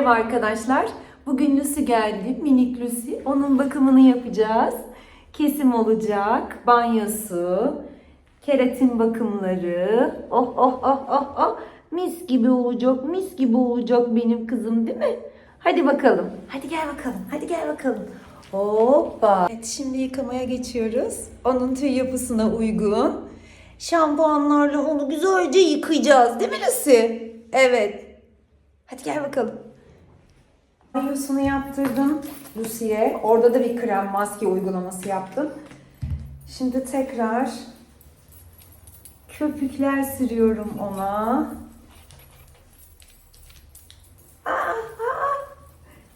Merhaba arkadaşlar. Bugün Lucy geldi. Minik Lucy. Onun bakımını yapacağız. Kesim olacak. Banyosu. Keratin bakımları. Oh oh oh oh oh. Mis gibi olacak. Mis gibi olacak benim kızım değil mi? Hadi bakalım. Hadi gel bakalım. Hadi gel bakalım. Hoppa. Evet şimdi yıkamaya geçiyoruz. Onun tüy yapısına uygun. Şampuanlarla onu güzelce yıkayacağız değil mi Lucy? Evet. Hadi gel bakalım. Banyosunu yaptırdım Lucy'ye. Orada da bir krem maske uygulaması yaptım. Şimdi tekrar köpükler sürüyorum ona.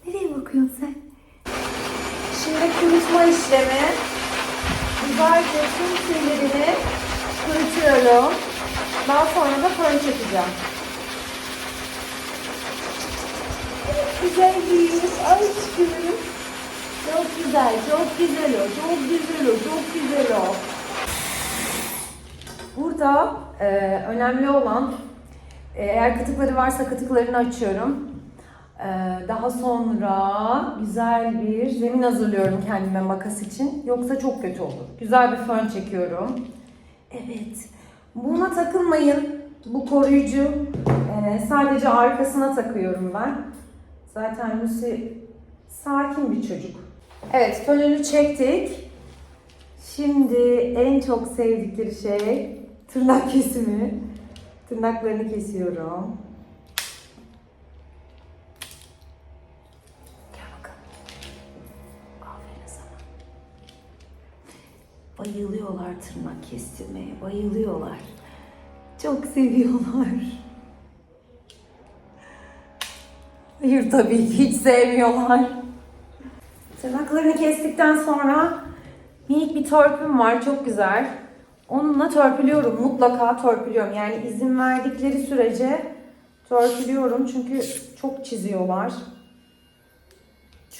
Nereye bakıyorsun sen? Şimdi kurutma işlemi. Güzelce tüm tüylerini kurutuyorum. Daha sonra da fön çekeceğim. Güzel aşkım. Çok güzel, çok güzel o, çok güzel o, çok güzel o. Burada e, önemli olan e, eğer kıtıkları varsa kıtıklarını açıyorum. E, daha sonra güzel bir zemin hazırlıyorum kendime makas için. Yoksa çok kötü olur. Güzel bir fön çekiyorum. Evet. Buna takılmayın. Bu koruyucu. E, sadece arkasına takıyorum ben. Zaten Lucy sakin bir çocuk. Evet, fönünü çektik. Şimdi en çok sevdikleri şey tırnak kesimi. Tırnaklarını kesiyorum. Bayılıyorlar tırnak kestirmeye, bayılıyorlar. Çok seviyorlar. Hayır tabii ki hiç sevmiyorlar. Tırnaklarını kestikten sonra minik bir törpüm var çok güzel. Onunla törpülüyorum mutlaka törpülüyorum. Yani izin verdikleri sürece törpülüyorum çünkü çok çiziyorlar.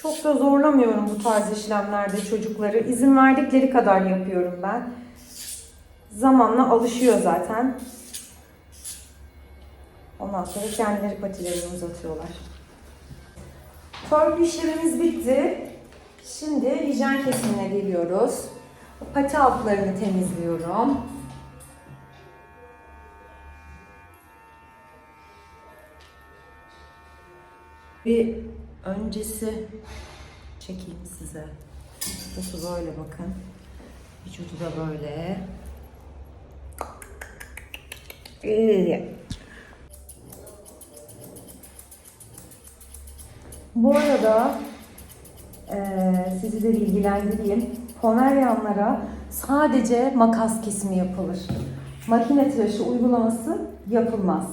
Çok da zorlamıyorum bu tarz işlemlerde çocukları. İzin verdikleri kadar yapıyorum ben. Zamanla alışıyor zaten. Ondan sonra kendileri patilerini uzatıyorlar. Törpü işlemimiz bitti. Şimdi hijyen kesimine geliyoruz. Pati altlarını temizliyorum. Bir öncesi çekeyim size. Potu böyle bakın. Vücudu da böyle. İyi. Bu arada eee sizi de bilgilendireyim. Pomeryanlara sadece makas kesimi yapılır. Makine tıraşı uygulaması yapılmaz.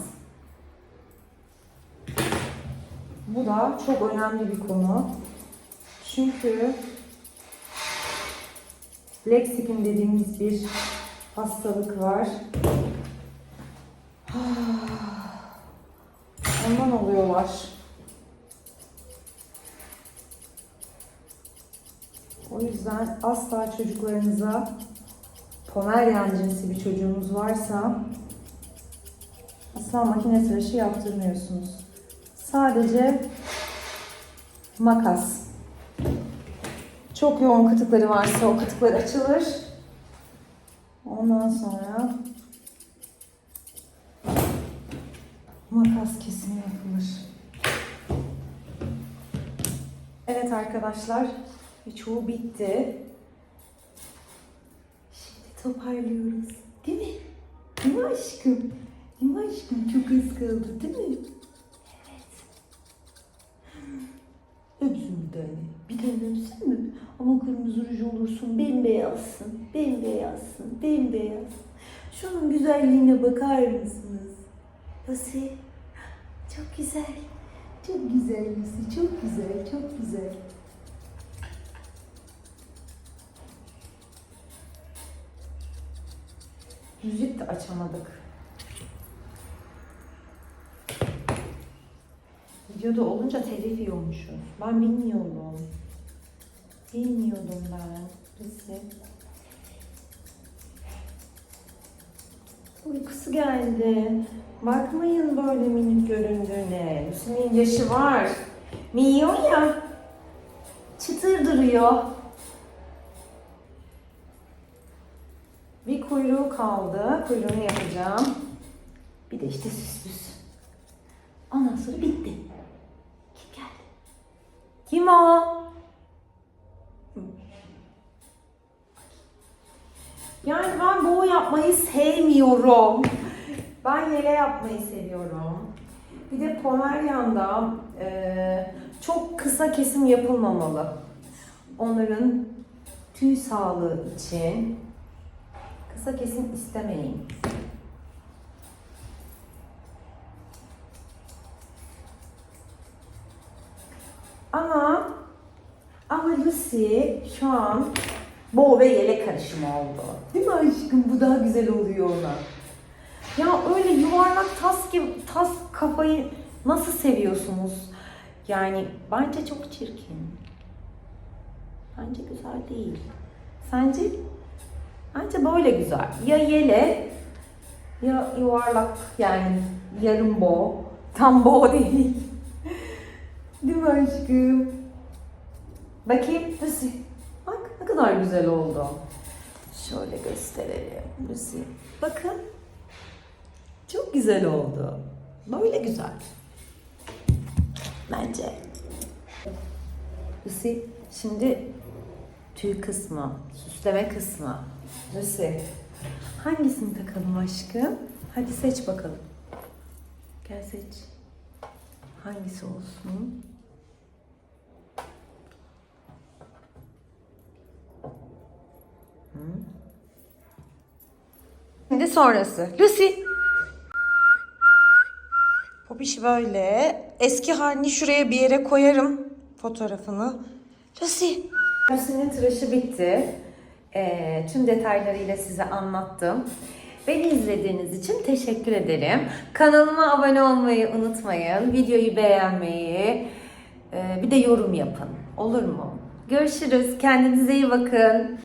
Bu da çok önemli bir konu. Çünkü Lexicin dediğimiz bir hastalık var. Ondan oluyorlar. O yüzden asla çocuklarınıza Pomeryan cinsi bir çocuğunuz varsa asla makine tıraşı yaptırmıyorsunuz. Sadece makas. Çok yoğun kıtıkları varsa o kıtıklar açılır. Ondan sonra makas kesimi yapılır. Evet arkadaşlar, birçoğu bitti. Şimdi toparlıyoruz. Değil mi? Değil mi aşkım? Değil mi aşkım? Çok az kaldı değil mi? Evet. Öpsün bir tane. Bir tane öpsün mü? Ama kırmızı ruj olursun, bembeyazsın, bembeyazsın, bembeyaz. Şunun güzelliğine bakar mısınız? Lucy, çok güzel. Çok güzel Lucy, çok güzel, çok güzel. Müzik de açamadık. Videoda olunca telif yiyormuşuz. Ben bilmiyordum. Bilmiyordum ben. Lucy. Uykusu geldi. Bakmayın böyle minik göründüğüne. Lucy'nin yaşı var. Miyo ya. Çıtır duruyor. Kuyruğu kaldı. Kuyruğunu yapacağım. Bir de işte süs süs. Ondan sonra bitti. Kim geldi? Kim o? Yani ben boğu yapmayı sevmiyorum. Ben yele yapmayı seviyorum. Bir de Pomeryan'da eee, çok kısa kesim yapılmamalı. Onların tüy sağlığı için kısa kesim istemeyin. Ama ama Lucy şu an boğ ve yele karışımı oldu. Değil mi aşkım? Bu daha güzel oluyor ona. Ya öyle yuvarlak tas gibi tas kafayı nasıl seviyorsunuz? Yani bence çok çirkin. Bence güzel değil. Sence? Bence böyle güzel. Ya yele ya yuvarlak yani yarım boğ. Tam boğ değil. Değil mi aşkım? Bakayım Lucy. Bak ne kadar güzel oldu. Şöyle gösterelim Lucy. Bakın. Çok güzel oldu. Böyle güzel. Bence. Lucy şimdi tüy kısmı, süsleme kısmı. Lucy. Hangisini takalım aşkım? Hadi seç bakalım. Gel seç. Hangisi olsun? Şimdi sonrası. Lucy. Popiş böyle. Eski halini şuraya bir yere koyarım. Fotoğrafını. Lucy. Lucy'nin tıraşı bitti. Ee, tüm detaylarıyla size anlattım. Beni izlediğiniz için teşekkür ederim. Kanalıma abone olmayı unutmayın. Videoyu beğenmeyi, e, bir de yorum yapın. Olur mu? Görüşürüz. Kendinize iyi bakın.